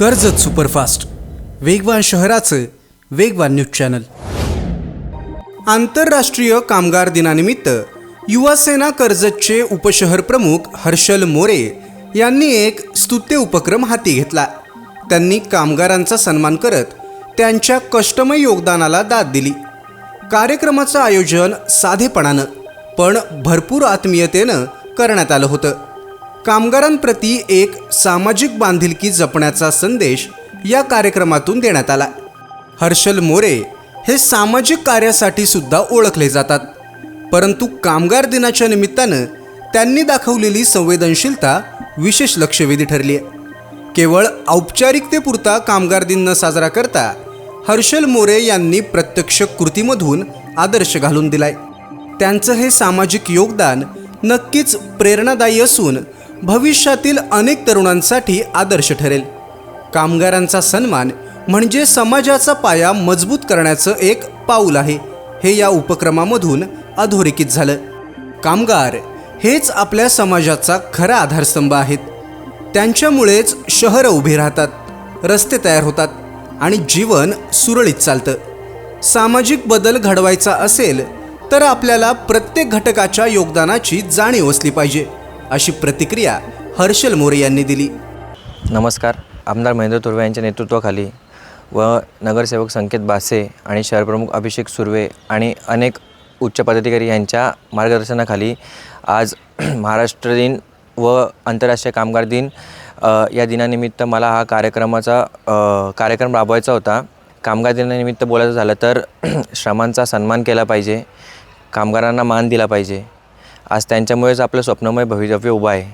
Karjat superfast. वेगवान शहराचं वेगवान न्यूज चॅनल. आंतरराष्ट्रीय कामगार दिनानिमित्त युवासेना कर्जतचे उपशहर प्रमुख हर्षल मोरे यांनी एक स्तुत्य उपक्रम हाती घेतला. त्यांनी कामगारांचा सन्मान करत त्यांच्या कष्टमय योगदानाला दाद दिली. कार्यक्रमाचं आयोजन साधेपणानं पण भरपूर आत्मीयतेनं करण्यात आलं होतं. कामगारांप्रती एक सामाजिक बांधिलकी जपण्याचा संदेश या कार्यक्रमातून देण्यात आला. हर्षल मोरे हे सामाजिक कार्यासाठी सुद्धा ओळखले जातात. परंतु कामगार दिनाच्या निमित्तानं त्यांनी दाखवलेली संवेदनशीलता विशेष लक्षवेधी ठरली आहे. केवळ औपचारिकतेपुरता कामगार दिन न साजरा करता हर्षल मोरे यांनी प्रत्यक्ष कृतीमधून आदर्श घालून दिलाय. त्यांचं हे सामाजिक योगदान नक्कीच प्रेरणादायी असून भविष्यातील अनेक तरुणांसाठी आदर्श ठरेल. कामगारांचा सन्मान म्हणजे समाजाचा पाया मजबूत करण्याचं एक पाऊल आहे. हे या उपक्रमामधून अधोरेखित झालं. कामगार हेच आपल्या समाजाचा खरा आधारस्तंभ आहेत. त्यांच्यामुळेच शहरं उभी राहतात रस्ते तयार होतात आणि जीवन सुरळीत चालतं. सामाजिक बदल घडवायचा असेल तर आपल्याला प्रत्येक घटकाच्या योगदानाची जाणीव असली पाहिजे. अशी प्रतिक्रिया हर्षल मोरे यांनी दिली. नमस्कार. आमदार महेंद्र तुर्वे यांच्या नेतृत्वाखाली व नगरसेवक संकेत बासे आणि शहरप्रमुख अभिषेक सुर्वे आणि अनेक उच्च पदाधिकारी यांच्या मार्गदर्शनाखाली आज महाराष्ट्र दिन व आंतरराष्ट्रीय कामगार दिन या दिनानिमित्त मला हा कार्यक्रमाचा कार्यक्रम राबवायचा होता. कामगार दिनानिमित्त बोलायचं झालं तर श्रमांचा सन्मान केला पाहिजे. कामगारांना मान दिला पाहिजे. आज त्यांच्यामुळेच आपलं स्वप्नमय भवितव्य उभं आहे.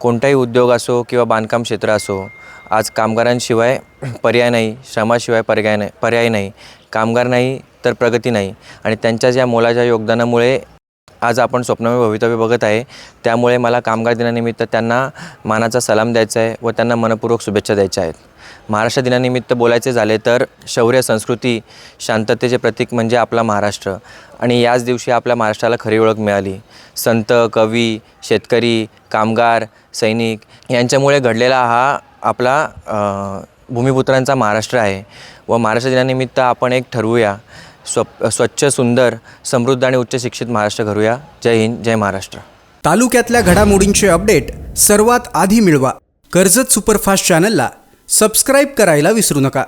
कोणताही उद्योग असो किंवा बांधकाम क्षेत्र असो आज कामगारांशिवाय पर्याय नाही श्रमाशिवाय पर्याय नाही पर्याय नाही. कामगार नाही तर प्रगती नाही. आणि त्यांच्याच या मोलाच्या योगदानामुळे आज आपण स्वप्नमय भवितव्य बघत आहे. त्यामुळे मला कामगार दिनानिमित्त त्यांना मानाचा सलाम द्यायचा आहे व त्यांना मनपूर्वक शुभेच्छा द्यायच्या आहेत. महाराष्ट्र दिनानिमित्त बोलायचे झाले तर शौर्य संस्कृती शांततेचे प्रतीक म्हणजे आपला महाराष्ट्र. आणि याच दिवशी आपल्या महाराष्ट्राला खरी ओळख मिळाली. संत कवी शेतकरी कामगार सैनिक यांच्यामुळे घडलेला हा आपला भूमिपुत्रांचा महाराष्ट्र आहे. व महाराष्ट्र दिनानिमित्त आपण एक ठरवूया. स्वप स्वच्छ सुंदर समृद्ध आणि उच्च शिक्षित महाराष्ट्र घडूया. जय हिंद जय महाराष्ट्र. तालुक्यातल्या घडामोडींचे अपडेट सर्वात आधी मिळवा. कर्जत सुपरफास्ट चॅनलला सबस्क्राईब करायला विसरू नका.